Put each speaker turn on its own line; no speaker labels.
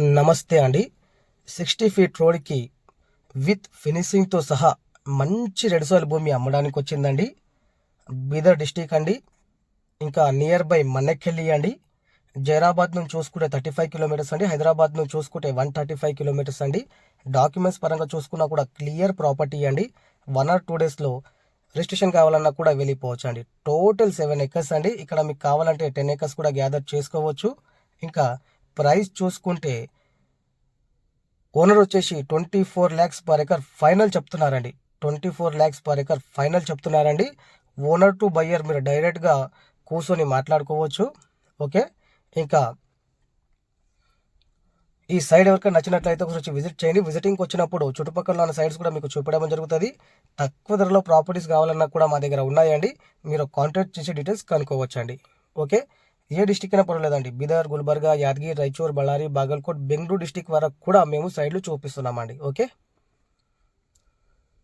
నమస్తే అండి. Sixty feet రోడ్కి విత్ ఫినిషింగ్తో సహా మంచి రెడ్ సాయిల్ భూమి అమ్మడానికి వచ్చిందండి. బీదర్ డిస్టిక్ అండి. ఇంకా నియర్ బై మన్నెక్కెళ్ళి అండి. జైరాబాద్ నుంచి చూసుకుంటే థర్టీ ఫైవ్ కిలోమీటర్స్ అండి. హైదరాబాద్ నుంచి చూసుకుంటే వన్ థర్టీ ఫైవ్ కిలోమీటర్స్ అండి. డాక్యుమెంట్స్ పరంగా చూసుకున్నా కూడా క్లియర్ ప్రాపర్టీ అండి. వన్ ఆర్ టూ డేస్లో రిజిస్ట్రేషన్ కావాలన్నా కూడా వెళ్ళిపోవచ్చు అండి. టోటల్ సెవెన్ ఎకర్స్ అండి. ఇక్కడ మీకు కావాలంటే టెన్ ఎకర్స్ కూడా గ్యాదర్ చేసుకోవచ్చు. ఇంకా ప్రైస్ చూసుకుంటే ఓనర్ వచ్చేసి twenty four lakhs per acre final చెప్తున్నారండి. Twenty four lakhs per acre final చెప్తున్నారండి. ఓనర్ టు బయ్యర్ మీరు డైరెక్ట్గా కూర్చొని మాట్లాడుకోవచ్చు. ఓకే? ఇంకా ఈ సైడ్ ఎవరికైనా నచ్చినట్లయితే ఒకసారి వచ్చి విజిట్ చేయండి. విజిటింగ్కి వచ్చినప్పుడు చుట్టుపక్కల ఉన్న సైడ్స్ కూడా మీకు చూపించడం జరుగుతుంది. తక్కువ ధరలో ప్రాపర్టీస్ కావాలన్నా కూడా మా దగ్గర ఉన్నాయండి. మీరు కాంటాక్ట్ చేసే డీటెయిల్స్ కనుక్కోవచ్చండి. ఓకే? ఏ డిస్టిక్ అయినా పర్వాలేదండి. బీదర్ గుల్బర్గా యాదగిరి రాయచూర్ బళ్ళారి బాగల్కోట్ బెంగళూరు డిస్టిక్ వరకు కూడా మేము సైడ్లు చూపిస్తున్నామండి. ఓకే?